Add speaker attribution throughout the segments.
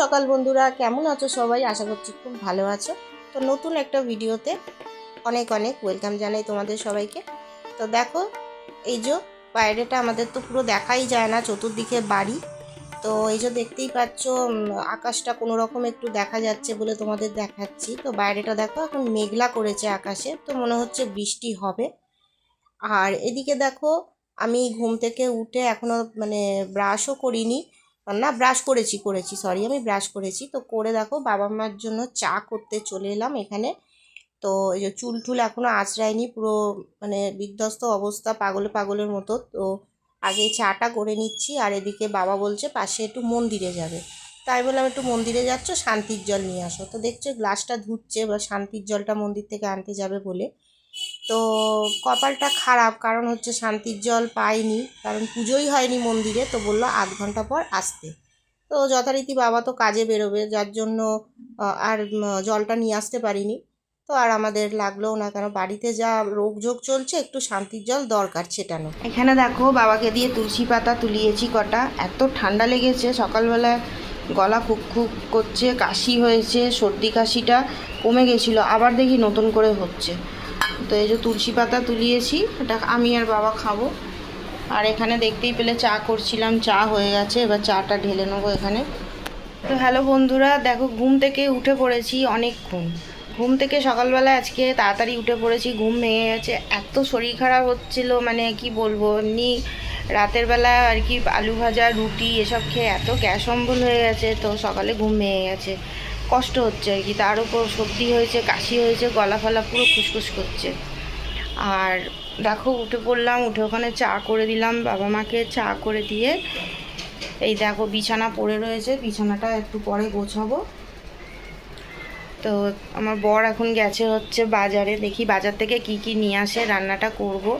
Speaker 1: সকাল বন্ধুরা, কেমন আছো সবাই? আশা করছি খুব ভালো আছো। তো নতুন একটা ভিডিওতে অনেক অনেক ওয়েলকাম জানাই তোমাদের সবাইকে। তো দেখো, এই যে বাইরেটা আমাদের তো পুরো দেখাই যায় না, চতুর্দিকে বাড়ি। তো এই যে দেখতেই পাচ্ছ আকাশটা কোনো রকম একটু দেখা যাচ্ছে বলে তোমাদের দেখাচ্ছি। তো বাইরেটা দেখো, এখন মেঘলা করেছে আকাশে, তো মনে হচ্ছে বৃষ্টি হবে। আর এদিকে দেখো, আমি ঘুম থেকে উঠে এখনও মানে ব্রাশও করিনি। না ব্রাশ করেছি করেছি সরি আমি ব্রাশ করেছি। তো করে দেখো, বাবা মার জন্য চা করতে চলে এলাম এখানে। তো এই যে চুল টুল এখনও আঁচড়ায়নি, পুরো মানে বিধ্বস্ত অবস্থা, পাগলে পাগলের মতো। তো আগে চাটা করে নিচ্ছি আর এদিকে বাবা বলছে পাশে একটু মন্দিরে যাবে। তাই বললাম, একটু মন্দিরে যাচ্ছ, শান্তির জল নিয়ে আসো। তো দেখছ গ্লাসটা ধুচ্ছে বা শান্তির জলটা মন্দির থেকে আনতে যাবে বলে। তো কপালটা খারাপ, কারণ হচ্ছে শান্তির জল পাইনি, কারণ পুজোই হয়নি মন্দিরে, তো বলল আধ ঘণ্টা পর আসতে। তো যথারীতি বাবা তো কাজে বেরোবে, যার জন্য আর জলটা নিয়ে আসতে পারিনি। তো আর আমাদের লাগলোও না কেন, বাড়িতে যা রোগঝোগ চলছে, একটু শান্তির জল দরকার ছেটানো। এখানে দেখো, বাবাকে দিয়ে তুলসী পাতা তুলিয়েছি কটা, এত ঠান্ডা লেগেছে, সকালবেলা গলা খুব খুব করছে, কাশি হয়েছে, সর্দি কাশিটা কমে গেছিল, আবার দেখি নতুন করে হচ্ছে। তো এই যে তুলসী পাতা তুলিয়েছি, এটা আমি আর বাবা খাব। আর এখানে দেখতেই পেলে চা করছিলাম, চা হয়ে গেছে, এবার চাটা ঢেলে নেব এখানে। তো হ্যালো বন্ধুরা, দেখো ঘুম থেকে উঠে পড়েছি অনেকক্ষণ। ঘুম থেকে সকালবেলা আজকে তাড়াতাড়ি উঠে পড়েছি, ঘুম ভেঙে গেছে। এত শরীর খারাপ হচ্ছিল মানে কি বলব, এমনি রাতের বেলা আর কি আলু ভাজা, রুটি, এসব খেয়ে এত গ্যাস অম্বল হয়ে গেছে, তো সকালে ঘুম ভেঙে গেছে। কষ্ট হচ্ছে আর কি। তার উপর সর্দি হয়েছে, কাশি হয়েছে, গলা ফলা পুরো খুসখুস করছে। আর দেখো, উঠে পড়লাম, উঠে ওখানে চা করে দিলাম। বাবা মাকে চা করে দিয়ে এই দেখো বিছানা পড়ে রয়েছে। বিছানাটা একটু পরে গোছাবো। তো আমার বর এখন গেছে হচ্ছে বাজারে। দেখি বাজার থেকে কি কি নিয়ে আসে, রান্নাটা করব।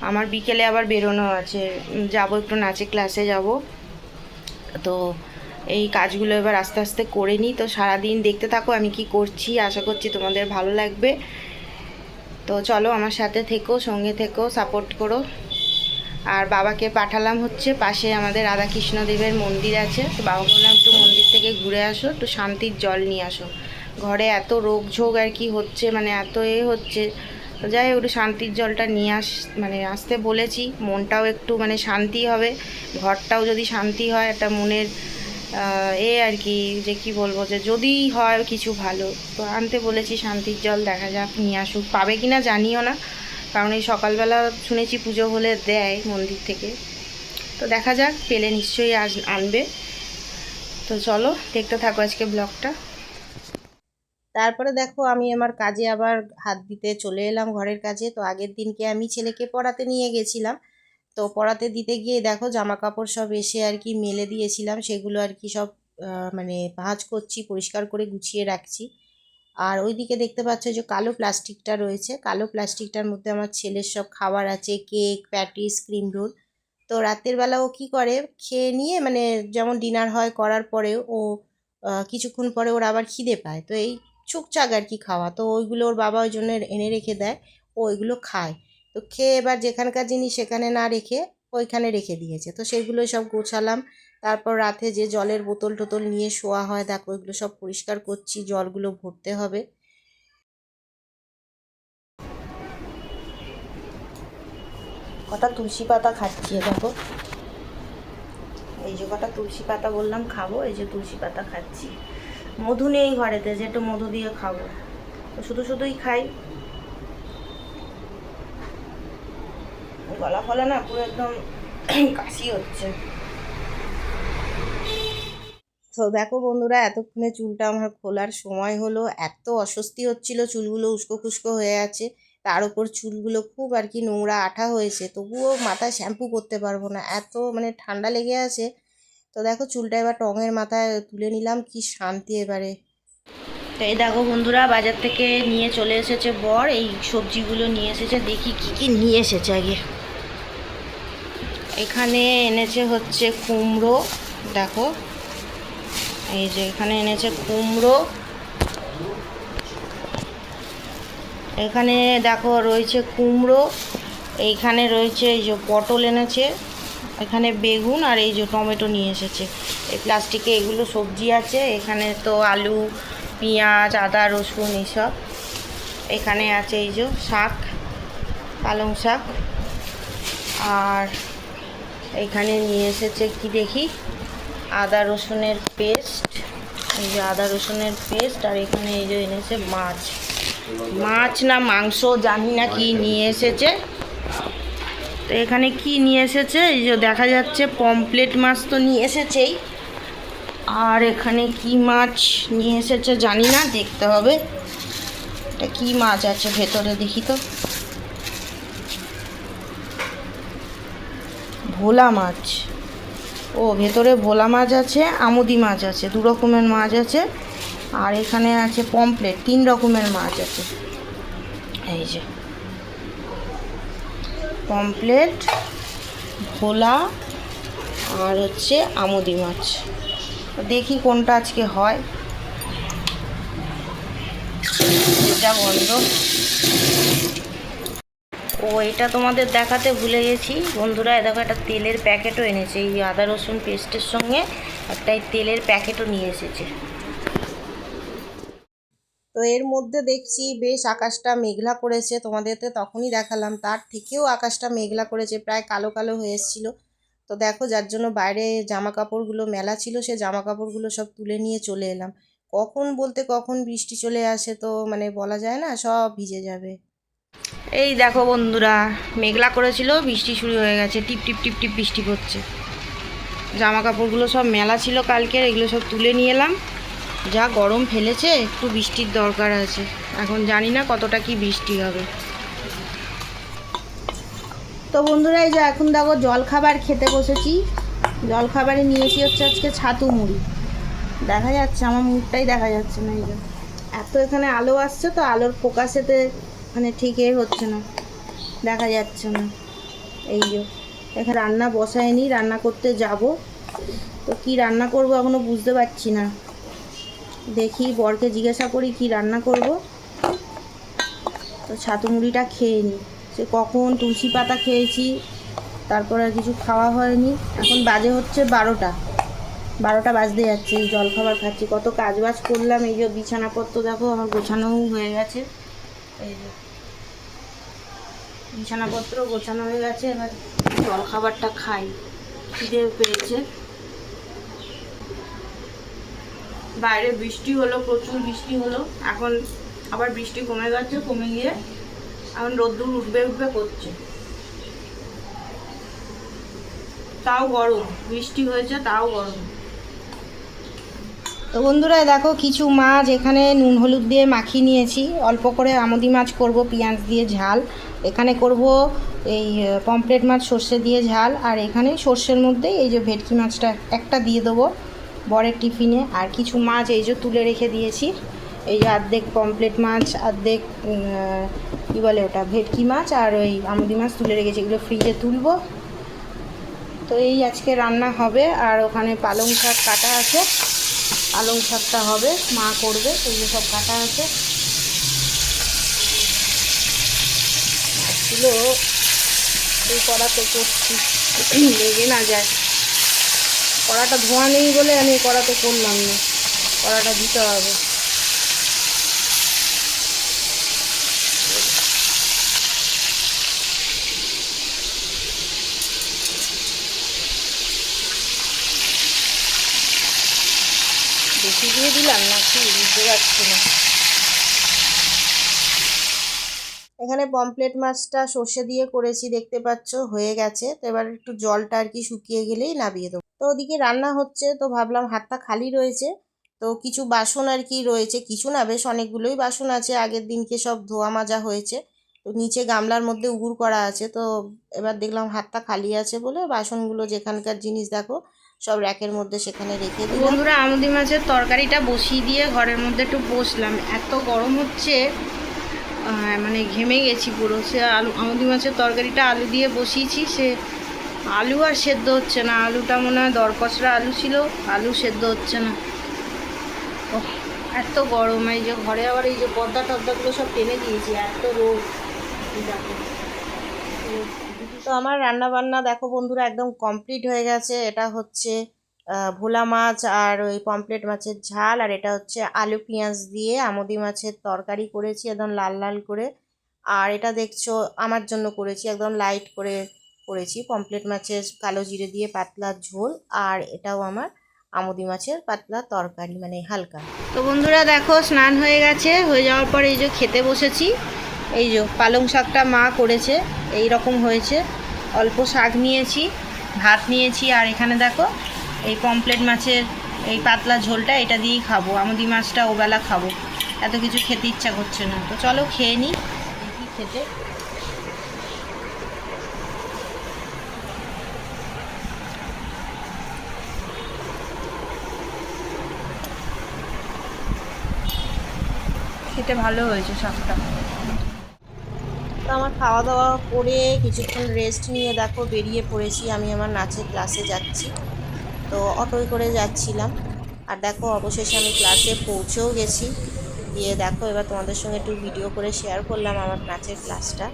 Speaker 1: আমার বিকেলে আবার বেরোনো আছে। যাব একটু নাচে ক্লাসে যাব। তো এই কাজগুলো এবার আস্তে আস্তে করে নিই। তো সারাদিন দেখতে থাকো আমি কি করছি, আশা করছি তোমাদের ভালো লাগবে। তো চলো আমার সাথে থেকো, সঙ্গে থেকো সাপোর্ট করো। আর বাবাকে পাঠালাম হচ্ছে, পাশে আমাদের রাধাকৃষ্ণদেবের মন্দির আছে। তো বাবা বললাম, একটু মন্দির থেকে ঘুরে আসো, একটু শান্তির জল নিয়ে আসো। ঘরে এত রোগ ঝোগ আর কি হচ্ছে মানে এত এ হচ্ছে। যাই একটু শান্তির জলটা নিয়ে আস মানে আসতে বলেছি। মনটাও একটু মানে শান্তি হবে, ঘরটাও যদি শান্তি হয়, একটা মনের এ আর কি, যে কি বলব, যে যদি হয় কিছু ভালো। তো আনতে বলেছি, শান্তির জল দেখা যাক, নিয়ে আসুক। পাবে কি না জানিও না, কারণ এই সকালবেলা শুনেছি পুজো হলে দেয় মন্দির থেকে। তো দেখা যাক, পেলে নিশ্চয়ই আজ আনবে। তো চলো, দেখতে থাকো আজকে ব্লগটা। তারপরে দেখো, আমি আমার কাজে আবার হাত দিতে চলে এলাম ঘরের কাজে। তো আগের দিনকে আমি ছেলেকে পড়াতে নিয়ে গেছিলাম। তো পড়াতে দিতে গিয়ে দেখো জামা কাপড় সব এসে আর কি মেলে দিয়েছিলাম, সেগুলো আর কি সব মানে ভাঁজ করছি, পরিষ্কার করে গুছিয়ে রাখছি। আর ওইদিকে দেখতে পাচ্ছ যে কালো প্লাস্টিকটা রয়েছে, কালো প্লাস্টিকটার মধ্যে আমার ছেলের সব খাবার আছে, কেক, প্যাটিস, ক্রিম রোল। তো রাতের বেলা ও কী করে, খেয়ে নিয়ে মানে যেমন ডিনার হয় করার পরে ও কিছুক্ষণ পরে ওর আবার খিদে পায়। তো এই চুকচাক আর কি খাওয়া, তো ওইগুলো ওর বাবা ওই জন্য এনে রেখে দেয়, ও ওইগুলো খায়। তো খেয়ে এবার যেখানকার জিনিস সেখানে না রেখে ওইখানে রেখে দিয়েছে। তো সেগুলো সব গোছালাম। তারপর রাতে যে জলের বোতল টোতল নিয়ে শোয়া হয়, দেখো ওইগুলো সব পরিষ্কার করছি, জলগুলো ভরতে হবে। কটা তুলসী পাতা খাচ্ছি দেখো। এই যে কটা তুলসী পাতা বললাম খাব, এই যে তুলসী পাতা খাচ্ছি। মধু নেই ঘরেতে, যে একটু মধু দিয়ে খাব। তো শুধু শুধুই খাই। গলা ফলা না, পুরো একদম কাশি হচ্ছে। তো দেখো বন্ধুরা, এতক্ষণে চুলটা আমার খোলার সময় হলো। এত অস্বস্তি হচ্ছিল, চুলগুলো উস্কো খুস্কো হয়ে আছে। তার উপর চুলগুলো খুব আর কি নোংরা আঠা হয়েছে। তবুও মাথায় শ্যাম্পু করতে পারব না। এত মানে ঠান্ডা লেগে আছে। তো দেখো, চুলটা এবার টঙের মাথায় তুলে নিলাম। কি শান্তি এবারে। তো এই দেখো বন্ধুরা, বাজার থেকে নিয়ে চলে এসেছে বর। এই সবজিগুলো নিয়ে এসেছে। দেখি কি কি নিয়ে এসেছে আগে। এখানে এনেছে হচ্ছে কুমড়ো, দেখো। এই যে এখানে এনেছে কুমড়ো। এখানে দেখো রয়েছে কুমড়ো, এইখানে রয়েছে এই যে পটল এনেছে, এখানে বেগুন আর এই যে টমেটো নিয়ে এসেছে। এই প্লাস্টিকে এগুলো সবজি আছে, এখানে তো আলু, পেঁয়াজ, আদা, রসুন এইসব। এখানে আছে এই যে শাক, পালং শাক। আর এখানে নিয়ে এসেছে কি দেখি? আদা রসুনের পেস্ট। এই যে আদা রসুনের পেস্ট আর এখানে এই যে এনেছে মাছ। মাছ না মাংস জানি না কি নিয়ে এসেছে। তো এখানে কি নিয়ে এসেছে? এই যে দেখা যাচ্ছে পমপ্লেট মাছ তো নিয়ে এসেছেই। আর এখানে কি মাছ নিয়ে এসেছে জানি না, দেখতে হবে। এটা কি মাছ আছে ভেতরে দেখি তো। ভোলা মাছ। ও, ভেতরে ভোলা মাছ আছে, আমুদি মাছ আছে, দু রকমের মাছ আছে, আর এখানে আছে পমপ্লেট তিন রকমের মাছ আছে। এই যে। পমপ্লেট ভোলা, আর হচ্ছে আমুদি মাছ। দেখি কোনটা আজকে হয়। এটা বন্ধ। ও, এটা তোমাদের দেখাতে ভুলে গেছি। বন্ধুরা দেখো একটা তেলের প্যাকেটও এনেছে। এই আদা, রসুন পেস্টের সঙ্গে একটা তেলের প্যাকেটও নিয়ে এসেছে। তো এর মধ্যে দেখছি, বেশ আকাশটা মেঘলা করেছে। তোমাদের তো তখনই দেখালাম। তার থেকেও আকাশটা মেঘলা করেছে, প্রায় কালো কালো হয়ে এসেছিল। তো দেখো, যার জন্য বাইরে জামা কাপড়গুলো মেলা ছিল, সে জামা কাপড়গুলো সব তুলে নিয়ে চলে এলাম। কখন বলতে কখন বৃষ্টি চলে আসে তো মানে বলা যায় না, সব ভিজে যাবে। এই দেখো বন্ধুরা, মেঘলা করেছিল, বৃষ্টি শুরু হয়ে গেছে, টিপ টিপ টিপ টিপ বৃষ্টি পড়ছে। জামা কাপড়গুলো সব মেলা ছিল কালকের, এগুলো সব তুলে নিয়ে এলাম। যা গরম ফেলেছে, একটু বৃষ্টির দরকার আছে। এখন জানি না কতটা কি বৃষ্টি হবে। তো বন্ধুরা, এই যে এখন দেখো জল খাবার খেতে বসেছি। জল খাবারে নিয়েছি হচ্ছে আজকে ছাতু মুড়ি। দেখা যাচ্ছে, আমার মুখটাই দেখা যাচ্ছে না, এই যে। এত এখানে আলো আসছে তো, আলোর ফোকাসেতে মানে ঠিক এ হচ্ছে না। দেখা যাচ্ছে না। এই যে, এখানে রান্না বসায়নি, রান্না করতে যাব। তো কি রান্না করব এখনও বুঝতে পারছি না। দেখি বরকে জিজ্ঞাসা করি কি রান্না করব। তো ছাতু মুড়িটা খেয়ে নিই সে কখন তুলসী পাতা খেয়েছি, তারপর আর কিছু খাওয়া হয়নি। এখন বাজে হচ্ছে বারোটা। বারোটা বাজতে যাচ্ছে, এই জল খাবার খাচ্ছি। কত কাজ বাজ করলাম, এই যে বিছানাপত্র দেখো, আমার গোছানোও হয়ে গেছে। এই যে। বিছানাপত্র গোছানো হয়ে গেছে, এবার জল খাবারটা খাই। খিদে পেয়েছে। বাইরে বৃষ্টি হলো, প্রচুর বৃষ্টি হলো। এখন আবার বৃষ্টি কমে গেছে, কমে গিয়ে এখন রোদ্দুর উঠবে উঠবে করছে। তাও গরম, বৃষ্টি হয়েছে, তাও গরম। তো বন্ধুরা, দেখো, কিছু মাছ এখানে নুন হলুদ দিয়ে মাখিয়ে নিয়েছি। অল্প করে আমদি মাছ করব, পেঁয়াজ দিয়ে ঝাল। এখানে করব এই পমপ্লেট মাছ, সর্ষে দিয়ে ঝাল। আর এখানে সর্ষের মধ্যে এই যে ভেটকি মাছটা একটা দিয়ে দেবো বরের টিফিনে। আর কিছু মাছ এই যে তুলে রেখে দিয়েছি। এই যে অর্ধেক পমপ্লেট মাছ অর্ধেক কী বলে ওটা, ভেটকি মাছ আর ওই আমদি মাছ তুলে রেখেছি। এগুলো ফ্রিজে তুলবো। তো এই আজকে রান্না হবে। আর ওখানে পালং শাক কাটা আছে। পালং শাকটা হবে, মা করবে এগুলো সব কাটা আছে। ছিল এই কড়াতে করছি। লেগে না যায়। কড়াটা ধোয়া নেই বলে আমি কড়াতে করলাম না। কড়াটা দিতে হবে। বেশি দিয়ে দিলাম না কি বুঝতে পারছি না। এখানে পমপ্লেট মাছটা সর্ষে দিয়ে করেছি, দেখতে পাচ্ছ, হয়ে গেছে। তো এবার একটু জলটা আর কি শুকিয়ে গেলেই নামিয়ে দেবো। তো ওদিকে রান্না হচ্ছে, তো ভাবলাম হাতটা খালি রয়েছে। তো কিছু বাসন আর কি রয়েছে, কিছু না, বেশ অনেকগুলোই বাসন আছে। আগের দিনকে সব ধোয়া মাজা হয়েছে। তো নিচে গামলার মধ্যে উগুর করা আছে। তো এবার দেখলাম হাতটা খালি আছে বলে বাসনগুলো যেখানকার জিনিস দেখো সব র্যাকের মধ্যে সেখানে রেখে দিই বন্ধুরা আমুদি মাছের তরকারিটা বসিয়ে দিয়ে ঘরের মধ্যে একটু বসলাম। এত গরম হচ্ছে মানে ঘেমে গেছি পুরো। সে আলু আমুদি মাছের তরকারিটা আলু দিয়ে বসিয়েছি। সে আলু আর সেদ্ধ হচ্ছে না। আলুটা মনে হয় দরকচরা আলু ছিল, আলু সেদ্ধ হচ্ছে না। এত গরম। এই যে ঘরে আবার এই যে পর্দা টর্দাগুলো সব টেনে দিয়েছি। এত রোদ। দেখো। তো আমার রান্না বান্না দেখো বন্ধুরা একদম কমপ্লিট হয়ে গেছে। এটা হচ্ছে ভোলা মাছ আর ওই পমপ্লেট মাছের ঝাল, আর এটা হচ্ছে আলু পেঁয়াজ দিয়ে আমদি মাছের তরকারি করেছি একদম লাল লাল করে। আর এটা দেখছ, আমার জন্য করেছি, একদম লাইট করে করেছি পমপ্লেট মাছের কালো জিরে দিয়ে পাতলা ঝোল, আর এটাও আমার আমদি মাছের পাতলা তরকারি মানে হালকা। তো বন্ধুরা দেখো, স্নান হয়ে গেছে, হয়ে যাওয়ার পর এই যে খেতে বসেছি। এই যে পালং শাকটা মা করেছে, এই রকম হয়েছে। অল্প শাক নিয়েছি, ভাত নিয়েছি, আর এখানে দেখো এই পমপ্লেট মাছের এই পাতলা ঝোলটা এটা দিয়েই খাব। আমদি মাছটা ওবেলা খাব। এত কিছু খেতে ইচ্ছা করছে না। তো চলো খেয়ে নিই দেখি খেতে। খেতে ভালো হয়েছে শাকটা। তো আমার খাওয়া দাওয়া করে কিছুক্ষণ রেস্ট নিয়ে দেখো বেরিয়ে পড়েছি। আমি আমার নাচের ক্লাসে যাচ্ছি। তো অটোয় করে যাচ্ছিলাম। আর দেখো অবশেষে আমি ক্লাসে পৌঁছেও গেছি। গিয়ে দেখো এবার তোমাদের সঙ্গে একটু ভিডিও করে শেয়ার করলাম আমার নাচের ক্লাসটা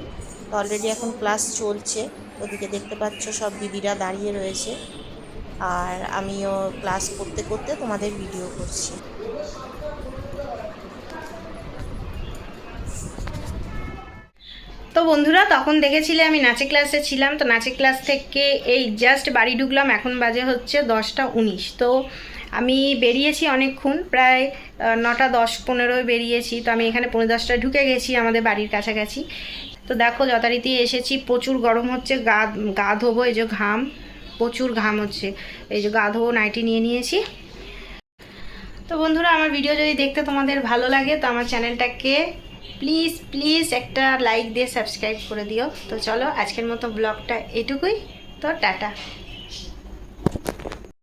Speaker 1: তো অলরেডি এখন ক্লাস চলছে। ওদিকে দেখতে পাচ্ছ সব দিদিরা দাঁড়িয়ে রয়েছে। আর আমিও ক্লাস করতে করতে তোমাদের ভিডিও করছি। তো বন্ধুরা, তখন দেখেছিলে আমি নাচের ক্লাসে ছিলাম। তো নাচের ক্লাস থেকে এই জাস্ট বাড়ি ঢুকলাম, এখন বাজে হচ্ছে দশটা উনিশ। তো আমি বেরিয়েছি অনেকক্ষণ, প্রায় নটা দশ পনেরোয় বেরিয়েছি। তো আমি এখানে পনেরো দশটায় ঢুকে গেছি আমাদের বাড়ির কাছাকাছি। তো দেখো, যথারীতি এসেছি, প্রচুর গরম হচ্ছে, গা গা ধোবো, এই যে ঘাম, প্রচুর ঘাম হচ্ছে। এই যে গা ধোবো, নাইটি নিয়ে নিয়েছি। তো বন্ধুরা, আমার ভিডিও যদি দেখতে তোমাদের ভালো লাগে, তো আমার চ্যানেলটাকে প্লিজ প্লিজ একটা লাইক দিয়ে সাবস্ক্রাইব করে দিও। তো চলো আজকের মতো ব্লগটা এটুকুই। তো টাটা।